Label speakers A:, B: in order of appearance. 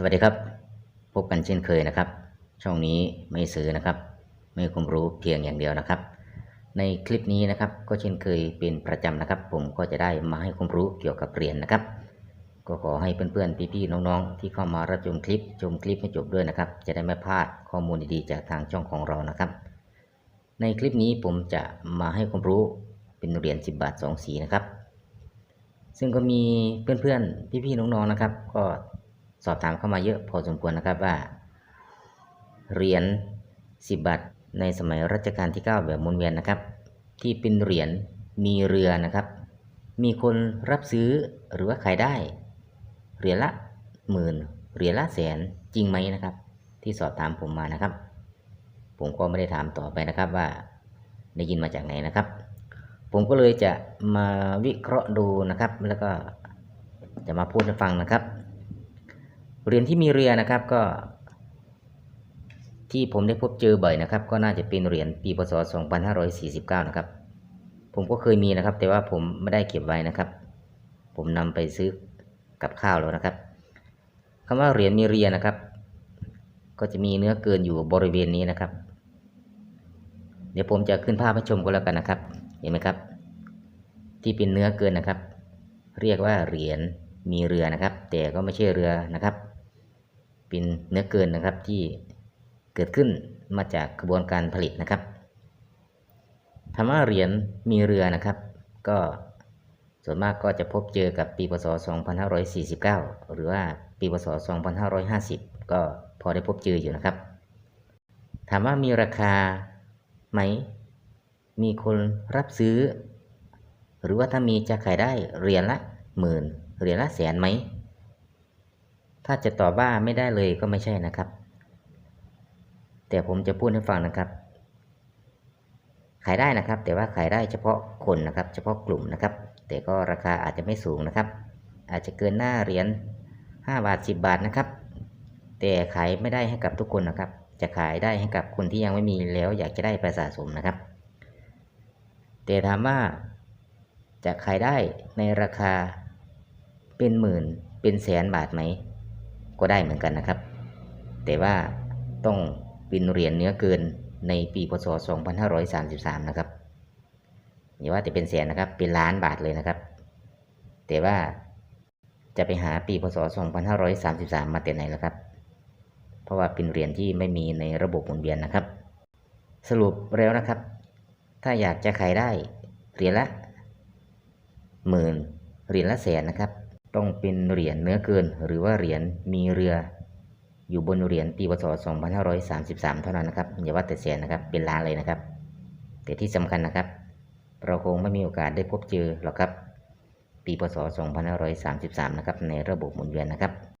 A: สวัสดีครับ พบกันเช่นเคยนะครับ ช่องนี้ไม่ซื้อนะครับ ไม่ความรู้เพียงอย่างเดียวนะครับ ในคลิปนี้นะครับก็เช่นเคยเป็นประจำนะครับ ผมก็จะได้มาให้ความรู้เกี่ยวกับเหรียญนะครับ ก็ขอให้เพื่อนๆพี่ๆน้องๆ ที่เข้ามารับชมคลิปชมคลิปให้จบด้วยนะครับ จะได้ไม่พลาดข้อมูลดีๆจากทางช่องของเรานะครับ ในคลิปนี้ผมจะมาให้ความรู้เป็นเหรียญ10 บาท 2 สีนะครับ ซึ่งก็มีเพื่อนๆพี่ๆน้องๆนะครับ ก็ สอบถามเข้ามาเยอะพอสมควรนะครับว่า เหรียญ10บาทในสมัยรัชกาลที่ 9 แบบหมุนเวียนนะครับ ที่เป็นเหรียญมีเรือนะครับ มีคนรับซื้อหรือว่าขายได้ เหรียญละหมื่นเหรียญละแสนจริงไหมนะครับ ที่สอบถามผมมานะครับ ผมก็ไม่ได้ถามต่อไปนะครับว่าได้ยินมาจากไหนนะครับ ผมก็เลยจะมาวิเคราะห์ดูนะครับ แล้วก็จะมาพูดให้ฟังนะครับ เหรียญที่มีเรือนะครับก็ ที่ผมได้พบเจอบ่อยนะครับ ก็น่าจะเป็นเหรียญปีพศ 2549 นะครับ ผมก็เคยมีนะครับ แต่ว่าผมไม่ได้เก็บไว้นะครับ ผมนำไปซื้อกับข้าวแล้วนะครับคำว่าเหรียญมีเรียนะครับ ก็จะมีเนื้อเกินอยู่บริเวณนี้นะครับ เดี๋ยวผมจะขึ้นภาพให้ชมก็แล้วกันนะครับ เห็นไหมครับ ที่เป็นเนื้อเกินนะครับ เรียกว่าเหรียญมีเรือนะครับ แต่ก็ไม่ใช่เรือนะครับ เป็นเนื้อเกินนะครับที่เกิดขึ้นมาจากกระบวนการผลิตนะครับคำว่าเหรียญมีเรือนะครับ ก็ส่วนมากก็จะพบเจอกับปีพศ 2549 หรือว่าปีพศ 2550 ก็พอได้พบเจออยู่นะครับ ถามว่ามีราคาไหม มีคนรับซื้อ หรือว่าถ้ามีจะขายได้เหรียญละหมื่นเหรียญละแสนไหม ถ้าจะตอบว่าไม่ได้เลยก็ไม่ใช่นะครับ แต่ผมจะพูดให้ฟังนะครับ ขายได้นะครับ แต่ว่าขายได้เฉพาะคนนะครับ เฉพาะกลุ่มนะครับ แต่ก็ราคาอาจจะไม่สูงนะครับ อาจจะเกินหน้าเหรียญ5บาท 10 บาทนะครับ แต่ขายไม่ได้ให้กับทุกคนนะครับ จะขายได้ให้กับคนที่ยังไม่มีแล้วอยากจะได้ไปสะสมนะครับ แต่ถามว่าจะขายได้ในราคาเป็นหมื่นเป็นแสนบาทไหม ก็ได้เหมือนกันนะครับ แต่ว่าต้องเป็นเหรียญเนื้อเกินในปีพศ 2533 นะครับอย่าว่าแต่เป็นแสนนะครับ เป็นล้านบาทเลยนะครับ แต่ว่าจะไปหาปีพศ 2533 มาแต่ไหนล่ะครับ เพราะว่าเป็นเหรียญที่ไม่มีในระบบหมุนเวียนนะครับ สรุปแล้วนะครับ ถ้าอยากจะขายได้เหรียญละหมื่นเหรียญละแสนนะครับ ต้องเป็นเหรียญเนื้อเกิน หรือว่าเหรียญมีเรืออยู่บนเหรียญปีพศ2533 เท่านั้นนะครับอย่าว่าแต่แสนนะครับเป็นล้านเลยนะครับ แต่ที่สำคัญนะครับ เราคงไม่มีโอกาสได้พบเจอหรอกครับ ปีพศ2533 นะครับ ในระบบหมุนเวียนนะครับ